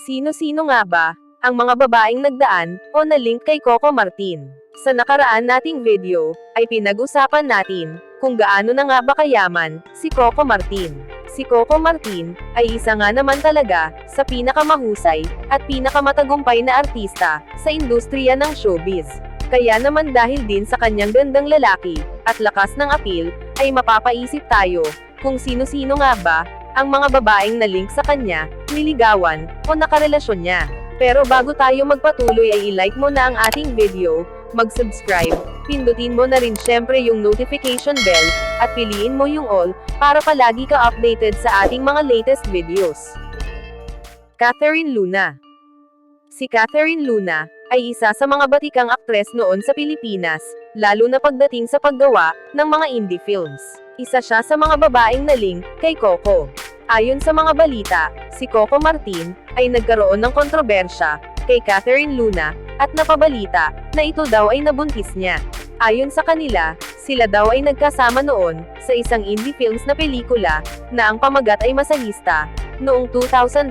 Sino-sino nga ba, ang mga babaeng nagdaan, o na-link kay Coco Martin? Sa nakaraan nating video, ay pinag-usapan natin, kung gaano na nga ba kayaman, si Coco Martin. Si Coco Martin, ay isa nga naman talaga, sa pinakamahusay, at pinakamatagumpay na artista, sa industriya ng showbiz. Kaya naman dahil din sa kanyang gandang lalaki, at lakas ng appeal, ay mapapaisip tayo, kung sino-sino nga ba, ang mga babaeng na-link sa kanya, niligawan, o nakarelasyon niya. Pero bago tayo magpatuloy ay i-like mo na ang ating video, mag-subscribe, pindutin mo na rin syempre yung notification bell, at piliin mo yung all, para palagi ka updated sa ating mga latest videos. Catherine Luna Si Catherine Luna, ay isa sa mga batikang aktres noon sa Pilipinas, lalo na pagdating sa paggawa, ng mga indie films. Isa siya sa mga babaeng naling, kay Coco. Ayon sa mga balita, si Coco Martin, ay nagkaroon ng kontrobersya, kay Catherine Luna, at napabalita, na ito daw ay nabuntis niya. Ayon sa kanila, sila daw ay nagkasama noon, sa isang indie films na pelikula, na ang pamagat ay masahista, noong 2005,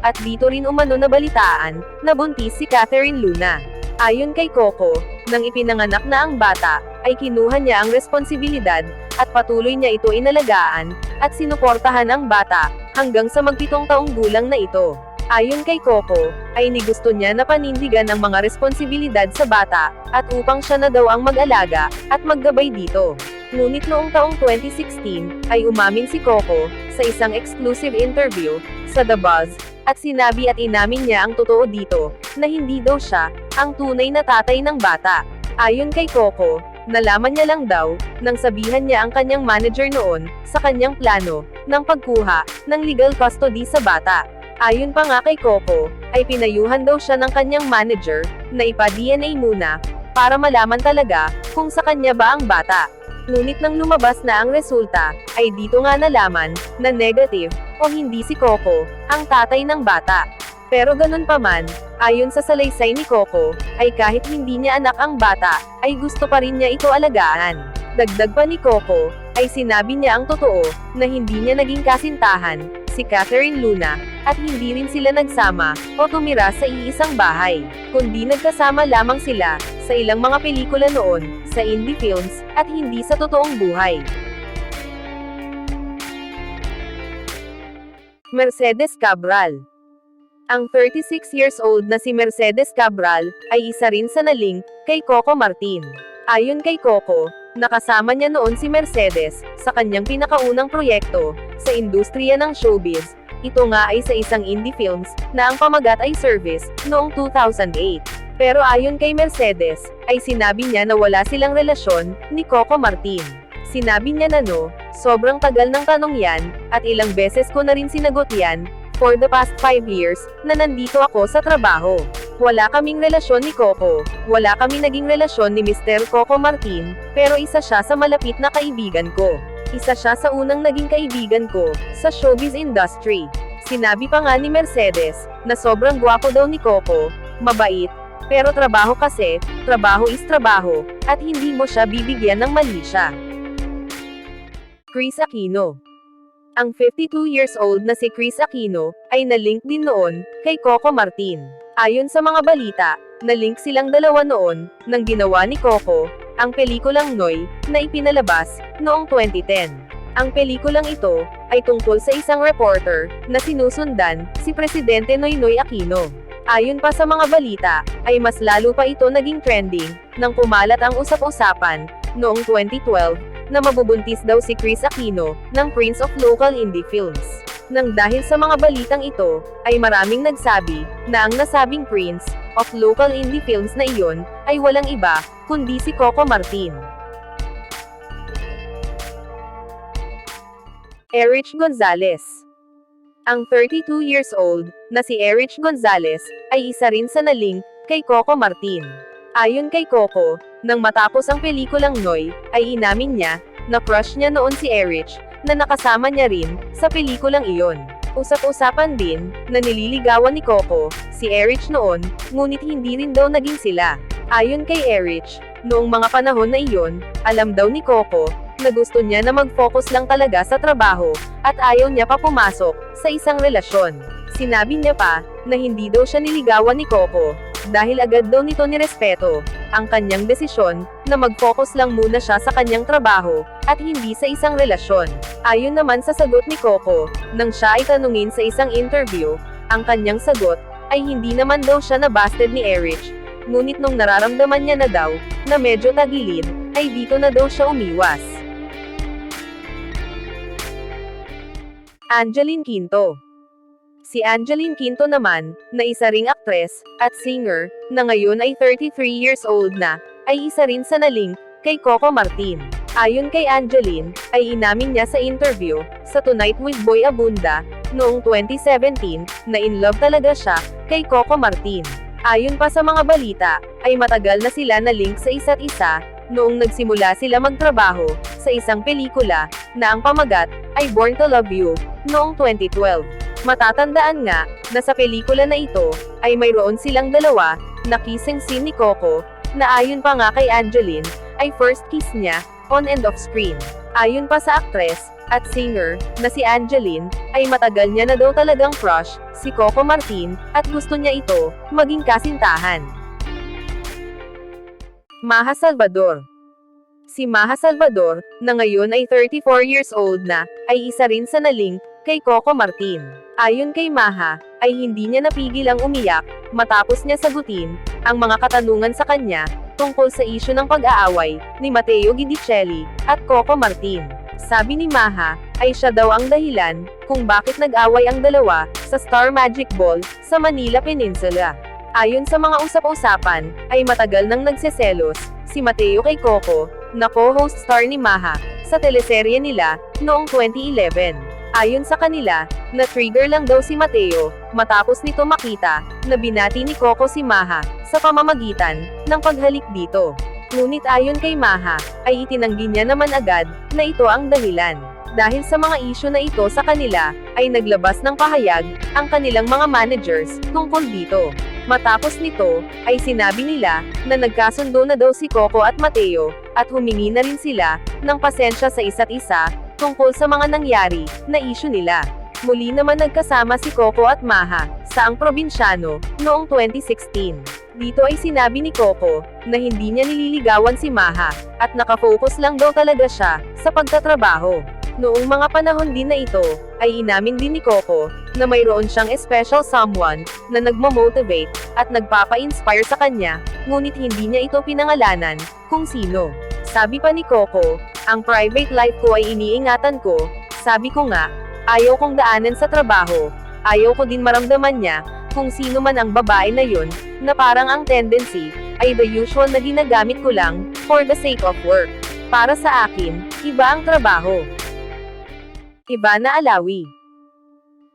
at dito rin umano na balitaan, na buntis si Catherine Luna. Ayon kay Coco, nang ipinanganak na ang bata, ay kinuha niya ang responsibilidad, at patuloy niya ito inalagaan, at sinuportahan ang bata, hanggang sa magpitong taong gulang na ito. Ayon kay Coco, ay nigusto niya na panindigan ang mga responsibilidad sa bata, at upang siya na daw ang mag-alaga, at maggabay dito. Ngunit noong taong 2016, ay umamin si Coco, sa isang exclusive interview, sa The Buzz, at sinabi at inamin niya ang totoo dito, na hindi daw siya, ang tunay na tatay ng bata. Ayon kay Coco, nalaman niya lang daw, nang sabihan niya ang kanyang manager noon, sa kanyang plano, ng pagkuha, ng legal custody sa bata. Ayon pa nga kay Coco, ay pinayuhan daw siya ng kanyang manager, na ipa-DNA muna, para malaman talaga, kung sa kanya ba ang bata. Ngunit nang lumabas na ang resulta, ay dito nga nalaman, na negative, o hindi si Coco, ang tatay ng bata. Pero ganun pa man, ayon sa salaysay ni Coco, ay kahit hindi niya anak ang bata, ay gusto pa rin niya ito alagaan. Dagdag pa ni Coco, ay sinabi niya ang totoo, na hindi niya naging kasintahan, si Catherine Luna, at hindi rin sila nagsama, o tumira sa iisang bahay, kundi nagkasama lamang sila, sa ilang mga pelikula noon, sa indie films, at hindi sa totoong buhay. Mercedes Cabral Ang 36 years old na si Mercedes Cabral, ay isa rin sa naling, kay Coco Martin. Ayon kay Coco, nakasama niya noon si Mercedes, sa kanyang pinakaunang proyekto, sa industriya ng showbiz, ito nga ay sa isang indie films, na ang pamagat ay Service, noong 2008. Pero ayon kay Mercedes, ay sinabi niya na wala silang relasyon, ni Coco Martin. Sinabi niya na no, sobrang tagal ng tanong yan, at ilang beses ko na rin sinagot yan, for the past 5 years, na nandito ako sa trabaho. Wala kaming relasyon ni Coco, wala kaming naging relasyon ni Mr. Coco Martin, pero isa siya sa malapit na kaibigan ko. Isa siya sa unang naging kaibigan ko, sa showbiz industry. Sinabi pa nga ni Mercedes, na sobrang gwapo daw ni Coco, mabait, pero trabaho kasi, trabaho is trabaho, at hindi mo siya bibigyan ng mali siya. Chris Aquino Ang 52 years old na si Chris Aquino, ay nalink din noon, kay Coco Martin. Ayon sa mga balita, nalink silang dalawa noon, nang ginawa ni Coco, ang pelikulang Noy, na ipinalabas, noong 2010. Ang pelikulang ito, ay tungkol sa isang reporter, na sinusundan, si Presidente Noynoy Aquino. Ayon pa sa mga balita, ay mas lalo pa ito naging trending, nang kumalat ang usap-usapan, noong 2012, na mabubuntis daw si Chris Aquino, ng Prince of Local Indie Films. Nang dahil sa mga balitang ito, ay maraming nagsabi, na ang nasabing Prince, of Local Indie Films na iyon, ay walang iba, kundi si Coco Martin. Erich Gonzalez Ang 32 years old, na si Erich Gonzalez, ay isa rin sa naling, kay Coco Martin. Ayon kay Coco, nang matapos ang pelikulang Noy, ay inamin niya, na crush niya noon si Erich, na nakasama niya rin, sa pelikulang iyon. Usap-usapan din, na nililigawan ni Coco, si Erich noon, ngunit hindi rin daw naging sila. Ayon kay Erich, noong mga panahon na iyon, alam daw ni Coco, na gusto niya na mag-focus lang talaga sa trabaho, at ayaw niya pa pumasok, sa isang relasyon. Sinabi niya pa, na hindi daw siya niligawan ni Coco, dahil agad daw nito nirespeto, ang kanyang desisyon, na mag-focus lang muna siya sa kanyang trabaho, at hindi sa isang relasyon. Ayon naman sa sagot ni Coco, nang siya ay tanungin sa isang interview, ang kanyang sagot, ay hindi naman daw siya nabasted ni Erich, ngunit nung nararamdaman niya na daw, na medyo tagilid, ay dito na daw siya umiwas. Angeline Quinto Si Angeline Quinto naman, na isa ring aktres, at singer, na ngayon ay 33 years old na, ay isa rin sa naling, kay Coco Martin. Ayon kay Angeline, ay inamin niya sa interview, sa Tonight with Boy Abunda, noong 2017, na in love talaga siya, kay Coco Martin. Ayon pa sa mga balita, ay matagal na sila na link sa isa't isa, noong nagsimula sila magtrabaho, sa isang pelikula, na ang pamagat, ay Born to Love You, noong 2012. Matatandaan nga, na sa pelikula na ito, ay mayroon silang dalawa, na kissing scene ni Coco, na ayon pa nga kay Angeline, ay first kiss niya, on and off screen. Ayon pa sa aktres, at singer, na si Angeline, ay matagal niya na daw talagang crush, si Coco Martin, at gusto niya ito, maging kasintahan. Maha Salvador Si Maha Salvador, na ngayon ay 34 years old na, ay isa rin sa naling, kay Coco Martin. Ayon kay Maha, ay hindi niya napigil ang umiyak, matapos niya sagutin, ang mga katanungan sa kanya, tungkol sa isyu ng pag-aaway, ni Matteo Guidicelli, at Coco Martin. Sabi ni Maha, ay siya daw ang dahilan, kung bakit nag-away ang dalawa, sa Star Magic Ball, sa Manila Peninsula. Ayon sa mga usap-usapan, ay matagal nang nagseselos, si Mateo kay Coco, na co-host star ni Maha, sa teleserye nila, noong 2011. Ayon sa kanila, na-trigger lang daw si Mateo, matapos nito makita, na binati ni Coco si Maha, sa pamamagitan, ng paghalik dito. Ngunit ayon kay Maha, ay itinanggi niya naman agad, na ito ang dahilan. Dahil sa mga isyu na ito sa kanila, ay naglabas ng pahayag, ang kanilang mga managers, tungkol dito. Matapos nito, ay sinabi nila, na nagkasundo na daw si Coco at Mateo, at humingi na rin sila, ng pasensya sa isa't isa, tungkol sa mga nangyari, na issue nila. Muli naman nagkasama si Coco at Maha, sa ang probinsyano, noong 2016. Dito ay sinabi ni Coco, na hindi niya nililigawan si Maha, at nakafocus lang daw talaga siya, sa pagtatrabaho. Noong mga panahon din na ito, ay inamin din ni Coco, na mayroon siyang special someone, na nagmamotivate, at nagpapa-inspire sa kanya, ngunit hindi niya ito pinangalanan, kung sino. Sabi pa ni Coco, ang private life ko ay iniingatan ko, sabi ko nga, ayaw kong daanan sa trabaho, ayaw ko din maramdaman niya, kung sino man ang babae na yun, na parang ang tendency, ay the usual na ginagamit ko lang, for the sake of work. Para sa akin, iba ang trabaho. Ivana Alawi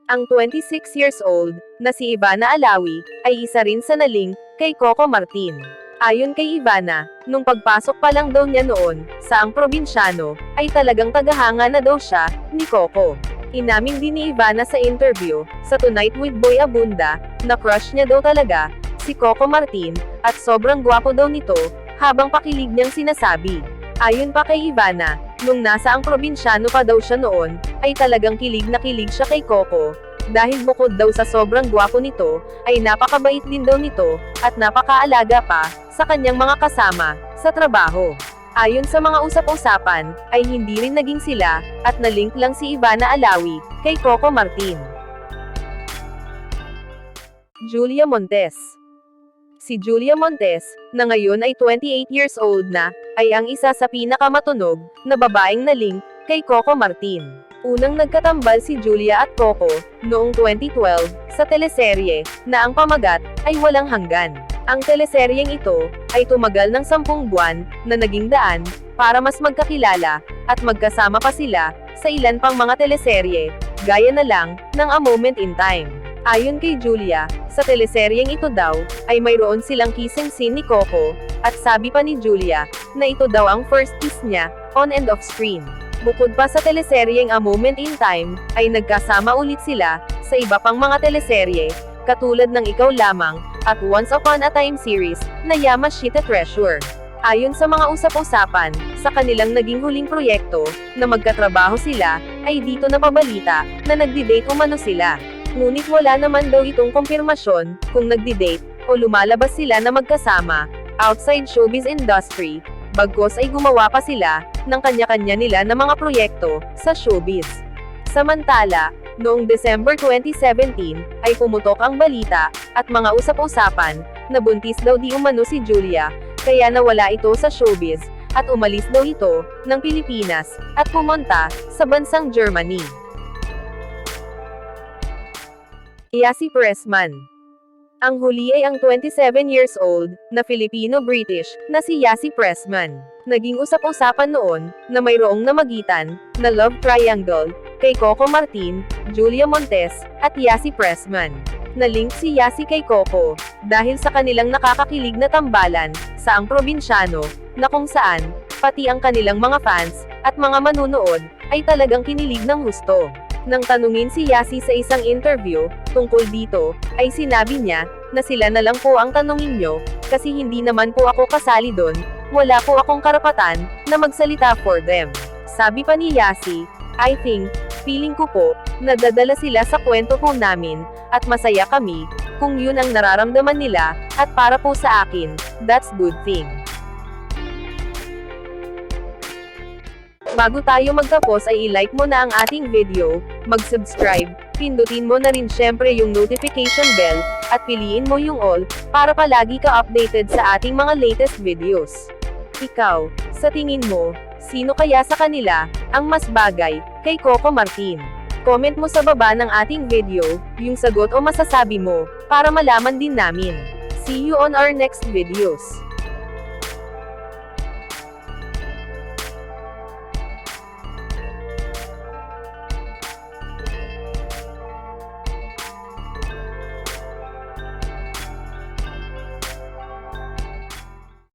Ang 26 years old, na si Ivana Alawi, ay isa rin sa naling, kay Coco Martin. Ayon kay Ivana, nung pagpasok pa lang daw niya noon, sa ang probinsyano, ay talagang tagahanga na daw siya, ni Coco. Inamin din ni Ivana sa interview, sa Tonight with Boy Abunda, na crush niya daw talaga, si Coco Martin, at sobrang gwapo daw nito, habang pakilig niyang sinasabi. Ayon pa kay Ivana, nung nasa ang probinsyano pa daw siya noon, ay talagang kilig na kilig siya kay Coco, dahil bukod daw sa sobrang gwapo nito, ay napakabait din daw nito, at napakaalaga pa, sa kanyang mga kasama, sa trabaho. Ayon sa mga usap-usapan, ay hindi rin naging sila, at nalink lang si Ivana Alawi, kay Coco Martin. Julia Montes Si Julia Montes, na ngayon ay 28 years old na, ay ang isa sa pinakamatunog, na babaeng nalink, kay Coco Martin. Unang nagkatambal si Julia at Coco, noong 2012, sa teleserye, na ang pamagat, ay walang hanggan. Ang teleseryeng ito, ay tumagal ng sampung buwan, na naging daan, para mas magkakilala, at magkasama pa sila, sa ilan pang mga teleserye, gaya na lang, ng A Moment in Time. Ayon kay Julia, sa teleseryeng ito daw, ay mayroon silang kissing scene ni Coco, at sabi pa ni Julia, na ito daw ang first kiss niya, on and off screen. Bukod pa sa teleseryeng A Moment in Time, ay nagkasama ulit sila, sa iba pang mga teleserye, katulad ng Ikaw Lamang, at Once Upon a Time series, na Yamashita Treasure. Ayon sa mga usap-usapan, sa kanilang naging huling proyekto, na magkatrabaho sila, ay dito napabalita, na nagdi-date umano sila. Ngunit wala naman daw itong kumpirmasyon, kung nagdi-date, o lumalabas sila na magkasama, outside showbiz industry, bagkos ay gumawa pa sila, ng kanya-kanya nila na mga proyekto, sa showbiz. Samantala, noong December 2017, ay pumutok ang balita, at mga usap-usapan, na buntis daw di umano si Julia, kaya nawala ito sa showbiz, at umalis daw ito, ng Pilipinas, at pumunta, sa bansang Germany. Yasi Pressman Ang huli ay ang 27 years old, na Filipino-British, na si Yasi Pressman. Naging usap-usapan noon, na mayroong namagitan, na love triangle, kay Coco Martin, Julia Montes, at Yasi Pressman. Nalink si Yasi kay Coco, dahil sa kanilang nakakakilig na tambalan, sa ang probinsyano, na kung saan, pati ang kanilang mga fans, at mga manunood, ay talagang kinilig ng husto. Nang tanungin si Yasi sa isang interview, tungkol dito, ay sinabi niya, na sila na lang po ang tanungin nyo, kasi hindi naman po ako kasali doon, wala po akong karapatan, na magsalita for them. Sabi pa ni Yasi, I think, feeling ko po, nadadala sila sa kwento po namin, at masaya kami, kung yun ang nararamdaman nila, at para po sa akin, that's good thing. Bago tayo magtapos ay i-like mo na ang ating video, mag-subscribe, pindutin mo na rin syempre yung notification bell, at piliin mo yung all, para palagi ka updated sa ating mga latest videos. Ikaw, sa tingin mo, sino kaya sa kanila, ang mas bagay, kay Coco Martin? Comment mo sa baba ng ating video, yung sagot o masasabi mo, para malaman din namin. See you on our next videos.